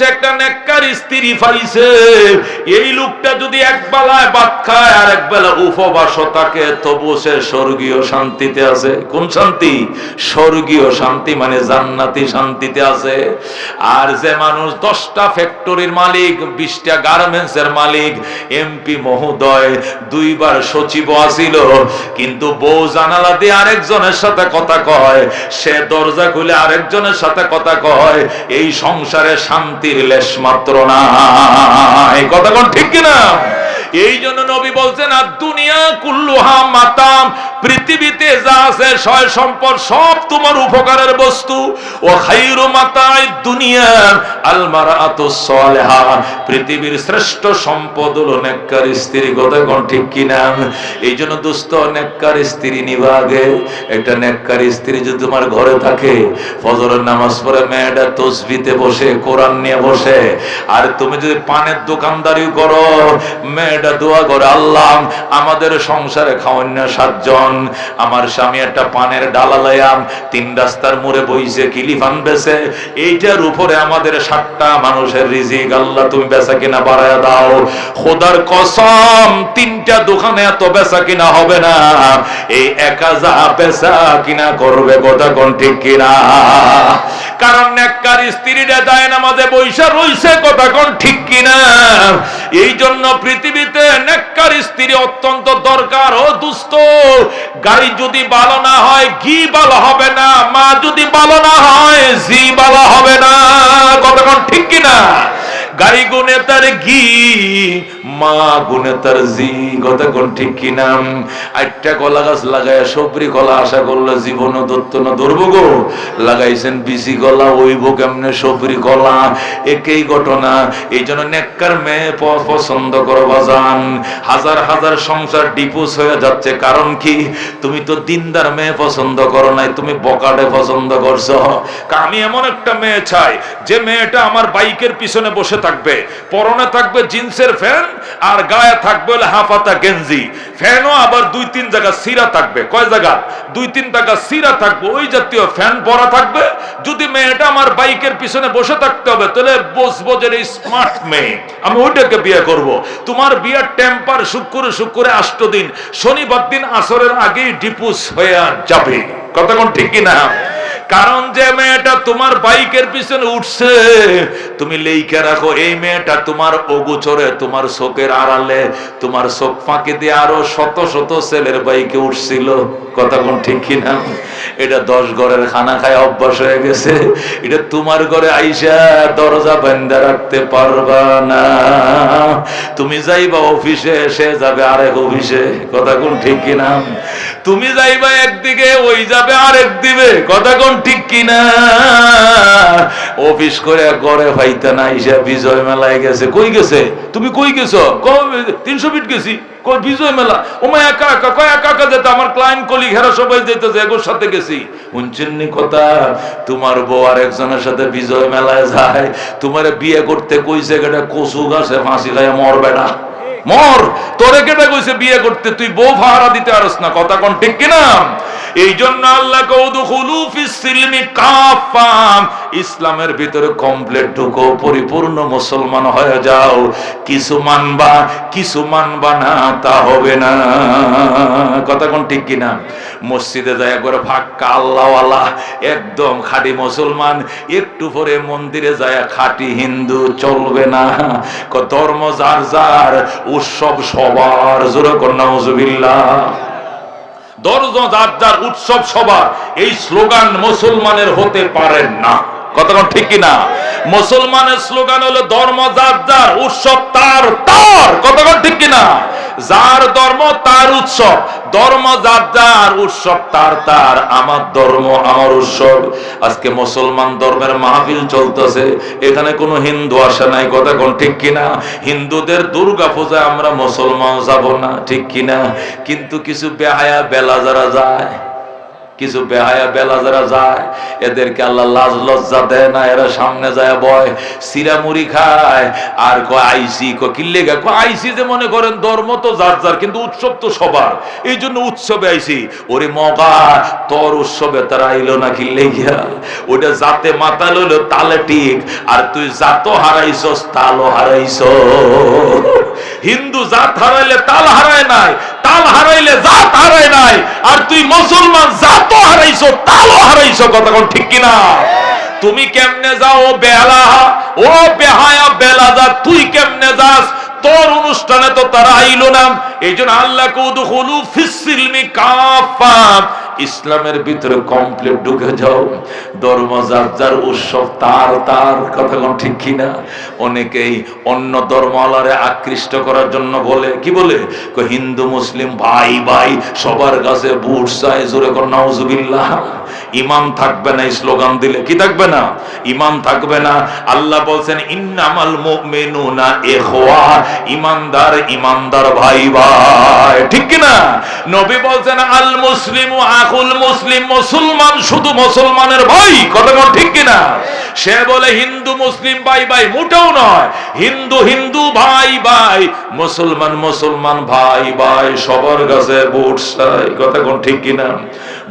সে একটা নেককার স্ত্রী পাইছে এই লোকটা যদি এক বেলায় ভাত খায় আর এক বেলা উপবাস থাকে, তবু সে স্বর্গীয় শান্তিতে আছে। কোন শান্তি? স্বর্গীয় শান্তি মানে জান্নাতি শান্তিতে আছে। আর যে মানুষ দশটা ফ্যাক্টরির মালিক, বিশটা গার্মেন্টস এর মালিক, এমপি মহোদয়, দুইবার সচিব আসিল কিন্তু বউ জানালা দিয়ে আরেকজনের সাথে কথা কয়, সে দরজা খুলে আরেকজনের সাথে কথা কয়, এই সংসারে শান্তির লেশ মাত্র না। এই কথা কোন ঠিক কিনা? এই জন্য নবী বলছেন, আর দুনিয়া কুল্লুহা মাতাম, পৃথিবীতে যা আছে সয় সম্পদ সব তোমার উপকারের বস্তু। ও খাইরু মাতাই দুনিয়া, আল মারাতু সালেহা। পৃথিবীর শ্রেষ্ঠ সম্পদ হলো নেককার স্ত্রী। কোন ঠিক কিনা? এই জন্য দুস্থ নেককার স্ত্রী নিবা আগে। একটা নেককার স্ত্রী যদি তোমার ঘরে থাকে, ফজরের নামাজ পড়ে মেয়েটা তসবিতে বসে, কোরআন নিয়ে বসে, আর তুমি যদি পানের দোকানদারি করো মেয়েটা দোয়া করে, আল্লাহ, আমাদের সংসারে খাওয়ান্য সাতজন। আমার স্বামী একটা পানের ডালা লয়াম তিন রাস্তার মোড়ে বইছে কিলিফান বেছে? এইটার উপরে আমাদের সাতটা মানুষের রিজিক। আল্লাহ, তুমি বেচা কিনা বাড়ায় দাও। খোদার কসম, তিনটা দোকানে এত বেচা কিনা হবে না। এই একা যা বেচা কিনা করবে, কথা কোন ঠিক কিনা? কারণ নেককার স্ত্রীরা যায় নামাজে বৈশা রইছে কথা কোন ঠিক কিনা? এই জন্য পৃথিবীতে নেককার স্ত্রী অত্যন্ত দরকার, ও দুস্থ। গাড়ি যদি ভালো না হয়, ঘি ভালো হবে না, মা যদি ভালো না হয়, জি ভালো হবে না কতক্ষণ ঠিক কিনা? গাড়ি গুনে তার ঘি মা গুনে তার জি ঠিক কিনা? একটা কলা গাছ লাগায় সবরি কলা আশা করলে জীবন দত্ত না গো। লাগাইছেন বিসি কলা, ওইব কেমনে সবরি কলা? একই ঘটনা। এই জন্য নেককার মেয়ে পছন্দ করো বাজান। হাজার হাজার সংসার হয়ে যাচ্ছে। কারণ কি? তুমি তো দিনদার মেয়ে পছন্দ করো নাই, তুমি বকাটে পছন্দ করছ। আমি এমন একটা মেয়ে চাই, যে মেয়েটা আমার বাইকের পিছনে বসে থাকবে, পরনে থাকবে জিন্সের ফ্যান আর গায়ে থাকবে হাফাতা গেঞ্জি। ফ্যানও আবার দুই তিন জায়গা সিরা থাকবে। কয় জায়গা? দুই তিন টাকা সিরা থাকবে, ওই জাতীয় ফ্যান পরা থাকবে। যদি মেয়েটা আমার বাইকের পিছনে বসে থাকতে হবে, তাহলে বসবো যে স্মার্ট মেয়ে। আমি ওইটাকে বিয়ে করব। তোমার বিয়ের টেম্পার শুক্র শুক্রে আষ্ট দিন। শনিবার দিন আসরের আগেই ডিপুস হয়ে যাবে। কতক্ষণ ঠিক কিনা? কারণ যে মেয়েটা তোমার বাইকের পিছনে উঠছে, তুমি লেইকে রাখো, এই মেয়েটা তোমার অগুচরে, তোমার চোখের আড়ালে, তোমার চোখ ফাঁকি দিয়ে আরও শত শত ছেলের বাইকে উঠছিল। কথা কোন ঠিক কিনা? এটা দশ ঘরের খানা খায় অভ্যাস হয়ে গেছে। এটা তোমার ঘরে আইসা দরজা বান্ধা রাখতে পারবা না। তুমি যাইবা অফিসে, সে যাবে আরেক অফিসে। কথা কোন ঠিক কিনা? তুমি যাইবা একদিকে, ওই যাবে আরেক দিবে। কথা কোন ঠিক কিনা? অফিস করে ঘরে ফাইতে না ইসা বিজয় মেলায় গেছে। কই গেছে? তুমি কই গেছো? তিনশো ফিট গেছি। বিজয় মেলা? ওমা একা একা, কয় একা একা যেতে? আমার সবাই সাথে গেছি। কথা? তোমার বউ আর একজনের সাথে বিজয় মেলায় যায়। তোমার বিয়ে করতে কইছে গেটা কচু গাছে ফাঁসি খায় মরবে না। মর! তোরে কেটে কইছে বিয়ে করতে। তুই বউ ভাড়া দিতে পারস না। কথা কোন ঠিক কিনা? এই জন্য আল্লাহ ইসলামের ভিতরে কমপ্লিট ঢুকো, পরিপূর্ণ মুসলমান হয়ে যাও। কিছু মানবা কিছু মানবা না, তা হবে না। কথা কোন ঠিক কিনা? মসজিদে যায় করে ফাক্কা আল্লাহওয়ালা, একদম খাঁটি মুসলমান, একটু পরে মন্দিরে যায় খাঁটি হিন্দু, চলবে না। ধর্ম যার যার, উৎসব সবার, জোরে কন্যা মজুবিল্লাহ ধর্ম যার যার উৎসব সবার এই স্লোগান মুসলমানের হতে পারেন না। কতক্ষণ ঠিক কিনা? মুসলমানের স্লোগান হলো ধর্ম যার যার, উৎসব তার তার। কতক্ষণ ঠিক কিনা? যার ধর্ম তার উৎসব, ধর্ম যার যার, উৎসব তার তার। আমার ধর্ম, আমার উৎসব। আজকে মুসলমান ধর্মের মাহফিল চলতেছে। এখানে কোনো হিন্দু আসে নাই, কথা কোন ঠিক কিনা? হিন্দুদের দুর্গা পূজায় আমরা মুসলমান যাব না, ঠিক কিনা? কিন্তু কিছু বেহায়া বেলা যারা যায় কিছু বেহায়া বেলা যারা যায়, এদেরকে আল্লাহ লাজ লজ্জা দেয় না, এরা সামনে যায় বয়, সিরা মুড়ি খায়, আর কয় আইসি, কয় কিল্লে গা কয় আইসি যে মনে করেন ধর্ম তো যার যার, কিন্তু উৎসব তো সবার। এই জন্য উৎসবে আইসি। ওরে মগা, তোর উৎসবে তারা আইলো না কিল্লে গিয়া ওটা যাতে মাথা লইলো তালে ঠিক, আর তুই যাতো হারাইছস, তালও হারাইছ হিন্দু জাত হারাইলে তাল হারায় নাই, তাল হারাইলে জাত হারায় নাই, আর তুই মুসলমান জাতও হারাইছো, তালও হারাইছো, কথা কোন ঠিক কিনা? তুমি কেমনে যাও বেলা ও বেহায়া বেলা যা তুই কেমনে যাস? তোর অনুষ্ঠানে তো তারা আইলো না। এই জন্য আল্লাহ কৌদুখলু ফিসিলমি কাফা ইসলামের ভিতরে কমপ্লিট ঢুকে যাও। ধর্ম যার যার উৎসব তার তার কথা কোন ঠিক কিনা? অনেকেই অন্য ধর্মালারে আকৃষ্ট করার জন্য বলে, কি বলে? হিন্দু, মুসলিম, ভাই ভাই, সবার কাছে বুট চাই, জোরে কর ইমান থাকবে না, এই স্লোগান দিলে কি থাকবে না? ইমান থাকবে না। আল্লাহ বলছেন, ইন্নামাল মুমিনুনা ইখওয়া। ইমানদার ইমানদার ভাই ভাই, ঠিক কি না নবী বলছেন, আল মুসলিমু আকুল মুসলিম মুসলমান শুধু মুসলমানের ভাই, কথা কোন ঠিক কি না সে বলে, হিন্দু মুসলিম ভাই ভাই, মোটেও নয়। হিন্দু হিন্দু ভাই ভাই, মুসলমান মুসলমান ভাই ভাই, সবার কাছে বুট চাই। কথা কোন ঠিক কিনা?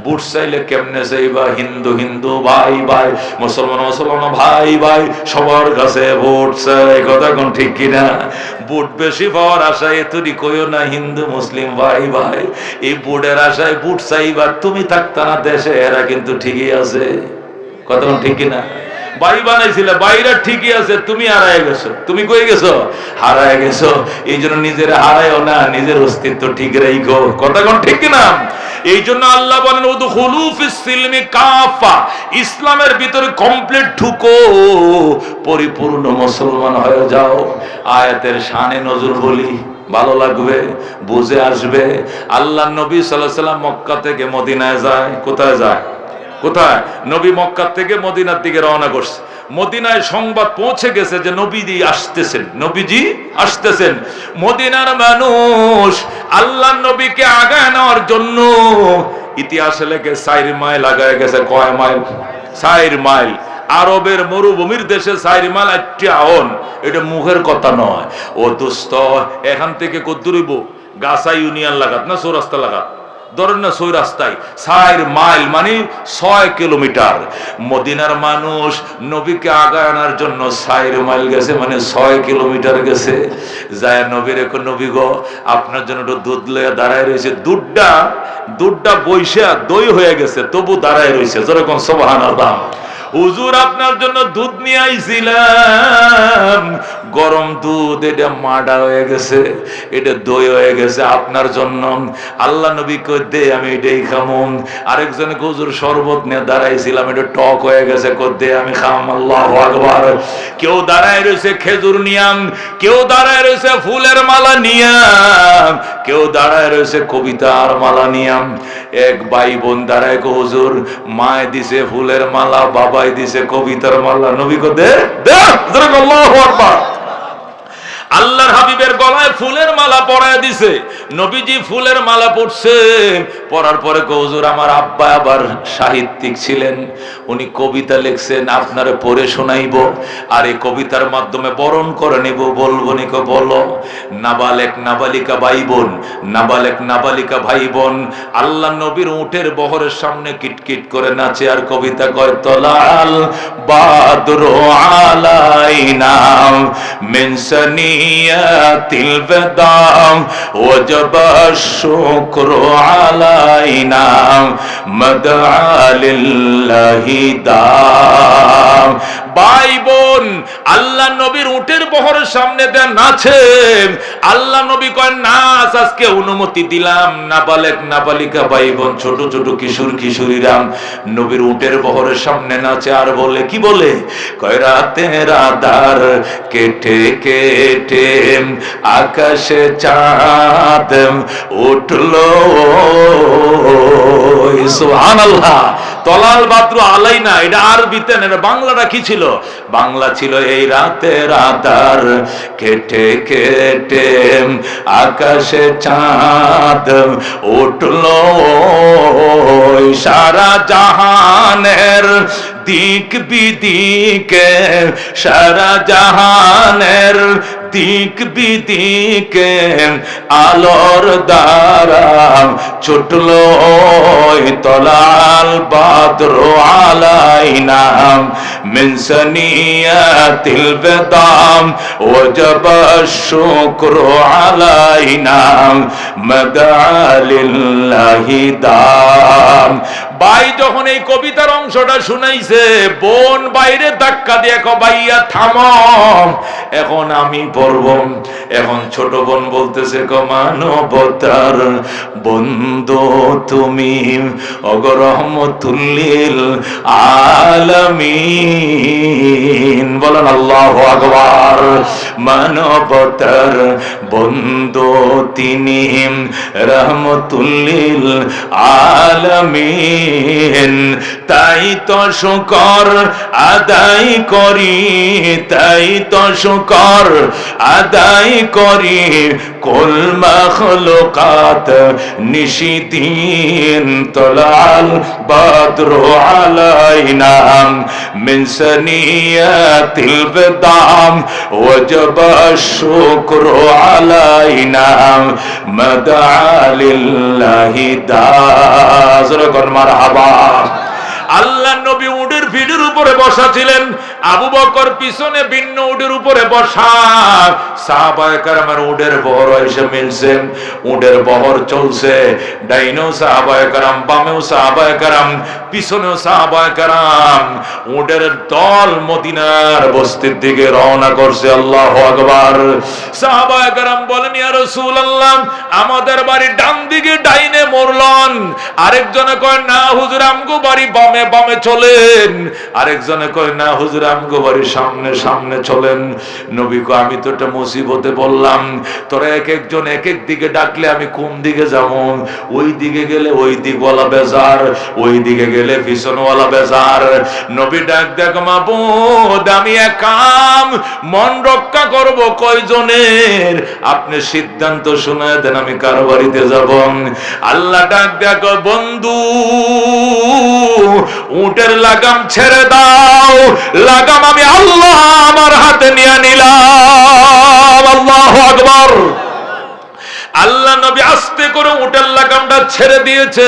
বুট চাইলে কেমনে চাইবা হিন্দু হিন্দু, ভাই ভাই, মুসলমান মুসলমান, ভাই ভাই, সবার কাছে ভোট চাই। কথা কোন ঠিক কিনা? বুট বেশি পাওয়ার আশায় তুই কইও না, হিন্দু, মুসলিম, ভাই ভাই। এই বুটের আশায় বুট চাইবা তুমি থাকতা না দেশে, এরা কিন্তু ঠিকই আছে। কথা কোন ঠিক কিনা? বাই বানাইছিলে, বাইরে ঠিকই আছে, তুমি হারায় গেছো। তুমি কই গেছো? হারায় গেছো। এই জন্য নিজের না, নিজের অস্তিত্ব ঠিক কথা ঠিক না এই জন্য আল্লাহ বলেন কাফা। ইসলামের ভিতরে কমপ্লিট ঢুকো পরিপূর্ণ মুসলমান হয়ে যাও। আয়াতের শানে নজর বলি, ভালো লাগবে, বুঝে আসবে। আল্লাহ নবী আলাইহি সাল্লাম মক্কা থেকে মদিনায় যায়, কোথায় যায়? কোথায়? নবী মক্কা থেকে মদিনার দিকে রওনা করছে। মদিনায় সংবাদ পৌঁছে গেছে যে নবীজি আসতেছেন। নবীজি আসতেছেন। মদিনার মানুষ আল্লাহ নবীকে আগায় নেওয়ার জন্য ইতিহাসে লেগে সাইর মাইল আগায় গেছে। কয় মাইল? সাইর মাইল। আরবের মরুভূমির দেশে সাইর মাইল একটি আহন এটা মুখের কথা নয়। ও দোস্ত, এখান থেকে কদ্দুরিব গাছা ইউনিয়ন লাগাত না চৌরাস্তা লাগাত? ধরেন না সই রাস্তায় সাইর মাইল মানে ছয় কিলোমিটার। মদিনার মানুষ নবীকে আগায় আনার জন্য সাইর মাইল গেছে মানে ছয় কিলোমিটার গেছে। যায় নবীর এখন নবী গো, আপনার জন্য একটু দুধ লইয়া দাঁড়ায় রয়েছে। দুধটা দুধটা বৈশা দই হয়ে গেছে, তবু দাঁড়ায় রয়েছে। যেরকম সোবাহান আল্লাহ হুজুর আপনার জন্য দুধ নিয়ে আইছিলাম। গরম দুধ, এটা মাডা হয়ে গেছে, এটা দই হয়ে গেছে আপনার জন্য। আল্লাহ নবী কই দে, আমি এটাই খামো। আরেকজন হুজুর, শরবত নিয়ে দাঁড়াইছিলাম, এটা টক হয়ে গেছে। কই দে, আমি খাম, আল্লাহ আকবার। কেউ দাঁড়ায় রয়েছে খেজুর নিয়াম কেউ দাঁড়ায় রয়েছে ফুলের মালা নিয়াম কেউ দাঁড়ায় রয়েছে কবিতার মালা নিয়াম এক ভাই বোন দাঁড়ায় হুজুর, মায় দিছে ফুলের মালা বাবাই দিছে কবিতার মাল্লা নবী কো দে আল্লাহর হাবিবের গলায় পরায় দিছে, নবীজি ফুলের মালা পড়ছে। পড়ার পরে কৌজুর আমার আব্বা আবার সাহিত্যিক ছিলেন। উনি কবিতা লিখছেন, আপনারে পড়ে শোনাইব। আর এই কবিতার মাধ্যমে বরণ করে নিব। বলব নিকো বলো, নাবালেক, নাবালিকা ভাই বোন নাবালেক, নাবালিকা ভাই বোন আল্লাহ নবীর উঠের বহরের সামনে কিটকিট করে নাচে আর কবিতা কয়, তলাল বাদর আলাইনা মিনসানিয়া তিলবেদাম وجب الشكر علينا مدعى لله دام ভাই বোন, আল্লাহ নবীর উটের বহরের সামনে দেন নাচে আল্লাহ নবী কয় নাচ আজকে অনুমতি দিলাম। নাবালেক নাবালিকা ভাই বোন, ছোট ছোট কিশোর কিশোরীরা নবীর উটের বহরের সামনে নাচে। আর বলে, কি বলে? কয়, রাতে রাদার কেটে কেটে, আকাশে চাঁদ উঠল। সুবহানাল্লাহ। তলাল বাদ্র আলাই না এটা আরবিতে না বাংলাটা কি ছিল? বাংলা ছিল এই রাতের আধার। কেটে কেটে আকাশে চাঁদ উঠল। সারা জাহানের দিক বিদিকে, সারা জাহানের দিক বিদিকে আলোর দ্বারা ছুটল। তলাল বাদ্র আলাইনা। من سنيات البضام وجب الشكر علينا مدعى لله دام ভাই যখন এই কবিতার অংশটা শুনাইছে বোন বাইরে ধাক্কা দিয়ে কো ভাইয়া থাম এখন আমি পড়ব এখন ছোট বোন বলতেছে কো মানবতার বন্ধু তুমি অগরহমতুল্লিল আলামিন বলেন আল্লাহ আকবার। মানবতার বন্ধু তিনি রহমতুল্লিল আলামিন। তাই তো শুকর আদায় করি, তাই তো শুকর আদায় করি। কুল মখলুকাত নিশিদিন তলাল বদ্র আলাইনা من سنيات البدام وجب الشكر علينا مدعى لله دازر مرحبا আল্লাহ নবী উডের ভিড়ের উপরে বসা ছিলেন। আবু বকর পিছনে ভিন্ন উডের উপরে বসা। সাহাবায়ে কারামের উডের বহর এসে মিলছে। উডের বহর চলছে। ডাইনো সাহাবায়ে কারাম, বামেও সাহাবায়ে কারাম, পিছনেও সাহাবায়ে কারাম। উডের দল মদিনার বস্তির দিকে রওনা করছে। আল্লাহু আকবার। সাহাবায়ে কারাম বলেন, ইয়া রাসূলুল্লাহ, আমাদের বাড়ি ডান দিকে ডাইনে মরলন। আরেকজনে কয়, না, হুজুর, আমগো বাড়ি বামে বামে চলেন। আরেকজনে কয়, না, হুজুর আমগো বাড়ি সামনে সামনে চলেন। নবী কো আমি তো একটা মুসিবতে বললাম তোরা এক একজন এক এক দিকে ডাকলে আমি কোন দিকে যাব? ওই দিকে গেলে ওই দিকওয়ালা বেজার, ওই দিকে গেলে পিছনওয়ালা বেজার। নবী ডাক, দেখ মাবুদ, আমি একাম মন রক্ষা করব কয়জনের? আপনি সিদ্ধান্ত শুনে দেন, আমি কার বাড়িতে যাব? আল্লাহ ডাক, দেখ বন্ধু, উটের লাগাম ছেড়ে দাও। লাগাম আমি আল্লাহ আমার হাতে নিয়ে নিলাম। আল্লাহ আকবর। আল্লাহ নবী আস্তে করে উটের লাগামটা ছেড়ে দিয়েছে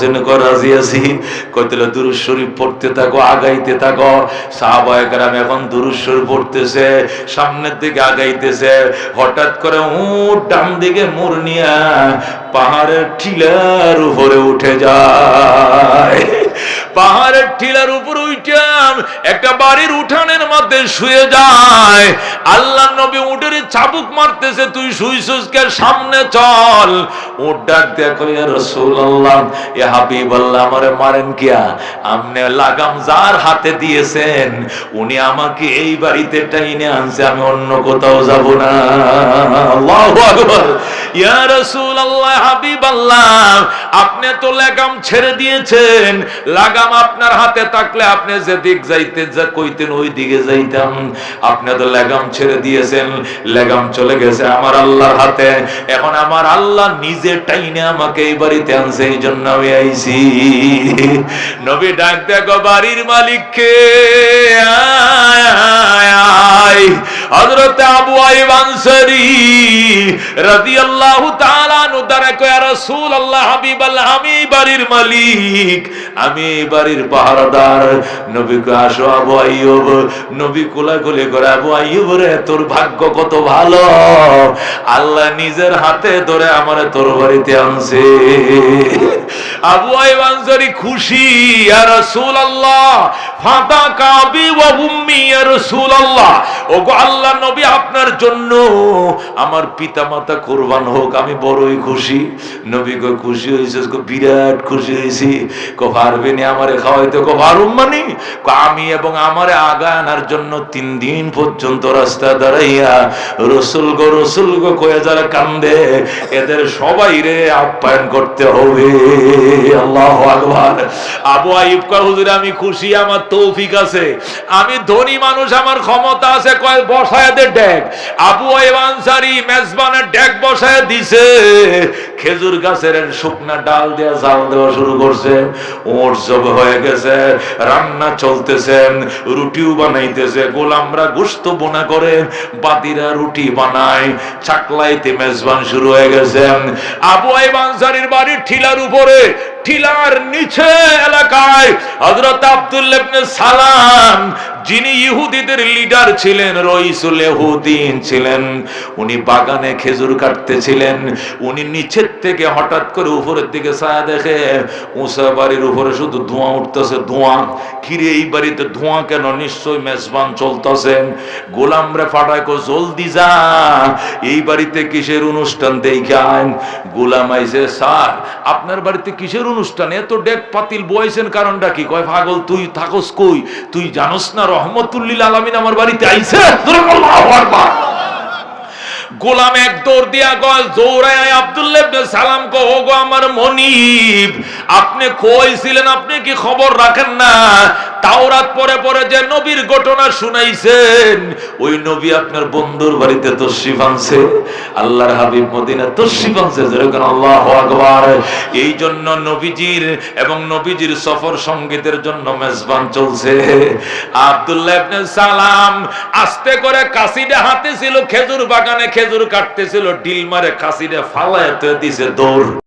আছেন কর, রাজি আছি? কইতলে দুরুদ শরীফ পড়তে থাকো, আগাইতে থাকো। সাহাবায়ে কেরাম এখন দুরুদ শরীফ পড়তেছে, সামনের দিকে আগাইতেছে। হঠাৎ করে উঠ ডান দিকে মোড় নিয়া পাহাড়ের টিলার উপরে উঠে যায়। পাহাড়ের টিলার উপর উঠাম একটা বাড়ির উঠানের মধ্যে শুয়ে যায়। আল্লাহ নবী উঠের চাবুক মারতেছে, তুই শুইছিস সামনে চল। মারেন কিয়া? আমনে লাগাম যার হাতে দিয়েছেন, উনি আমাকে এই বাড়িতে টাইনে আনছে, আমি অন্য কোথাও যাব না। আল্লাহু ইয়া আপনি তো লাগাম ছেড়ে দিয়েছেন। লাগাম আপনার হাতে থাকলে আপনি যে যাইতে যা কইতেন ওই দিকে যাইতাম। আপনি তো লাগাম ছেড়ে দিয়েছেন, লাগাম চলে গেছে আমার আল্লাহর হাতে। এখন আমার আল্লাহ নিজে টাইনে আমাকে এই বাড়িতে আনছে, এই জন্য আমি আইছি। নবী ডাক দেখো বাড়ির মালিককে। হযরত আবু আইব আনসারী রাদিয়াল্লাহু রাদিয়াল্লাহু তাআলা দ্বারা রাসূলুল্লাহ হাবিবাল্লাহ আমি বাড়ির মালিক, আমি বাড়ির পাহারাদার। নবী আসো আবু আইয়ুব। নবী করে, আবু আইয়ুব রে, তোর ভাগ্য কত ভালো। আল্লাহ নিজের হাতে ধরে আমারে তোর বাড়িতে আনছে। আবু আইয়ুব আনসারী খুশি, ইয়া রাসূলুল্লাহ, ফাতা কাবি ওয়া উম্মি, ইয়া ওগো আল্লাহ নবী, আপনার জন্য আমার পিতা মাতা কোরবান হোক, আমি বড়ই খুশি। নবী কো খুশি হইছে কো বিরাট খুশি হইছি। কো পারবেনি আমারে খাওয়াইতে? কো পারুম মানি? আমি এবং আমারে আগা আনার জন্য তিন দিন পর্যন্ত রাস্তা দাঁড়াইয়া রসুল গো রসুল গো কয়ে যারা কান্দে, এদের সবাই রে আপ্যায়ন করতে হবে। আল্লাহ আকবার। আবু আইব কয়, হুজুর, আমি খুশি, আমার তৌফিক আছে। আমি ধনী মানুষ, আমার ক্ষমতা আছে। কয়, বসায় দে ডেক। আবু আইব আনসারি, মেজবানের ডেক বসায় দিছে। খেজুর গাছের শুকনা ডাল দিয়ে জাল দেওয়া শুরু করছে। ওর সব হয়ে গেছে, রান্না চলতেছে, রুটিও বানাইতেছে, গোলামরা গোস্ত বোনা করে বাতিরা রুটি বানায়, চাকলাইতে মেজবান শুরু হয়ে গেছে। আবু আইব আনসারির বাড়ির ঠিলার উপরে, ঠিলার নিচে এলাকায় হযরত আব্দুল্লাহ ইবনে সালাম, যিনি ইহুদিদের লিডার ছিলেন, রইসুল ইহুদিন ছিলেন। উনি বাগানে খেজুর কাটতেছিলেন, উনি নিচের থেকে হঠাৎ করে উপরের দিকে ছায়া দেখে, উঁচা বাড়ির উপরে শুধু ধোঁয়া উঠতেছে, ধোঁয়া। কিরে, এই বাড়িতে ধোঁয়া কেন? নিশ্চয় মেজবান চলতেছেন গোলামরে ফাটায় কো জলদি যা। এই বাড়িতে কিসের অনুষ্ঠান দেখান গোলাম আইসে স্যার, আপনার বাড়িতে কিসের অনুষ্ঠান? এত ডেক পাতিল বয়েছেন কারণটা কি? কয়, পাগল, তুই থাকস কই? তুই জানোস না, রহমতুল্লিল আলামিন আমার বাড়িতে আইসে গোলাম এক দৌড় দিয়া গল জোরায় আব্দুল্লাহ সালাম কো গো আমার মনিব, আপনি কইছিলেন আপনি কি খবর রাখেন না? তাওরাত পরে পরে যে নবীর ঘটনা শুনাইছেন, ওই নবী আপনার বন্ধুর বাড়িতে তশরিফ আনছে। আল্লাহর হাবিব মদিনা তশরিফ আনছে যেরকম আল্লাহু আকবার। এই জন্য নবীজির এবং নবীজির সফর সঙ্গীতের জন্য মেজবান চলছে। আব্দুল্লাহ ইবনে সালাম আস্তে করে কাসিডে হাতে ছিল খেজুর বাগানে খেজুর কাটতেছিল, ডিল মারে কাসিডে ফালায় দিছে দৌড়।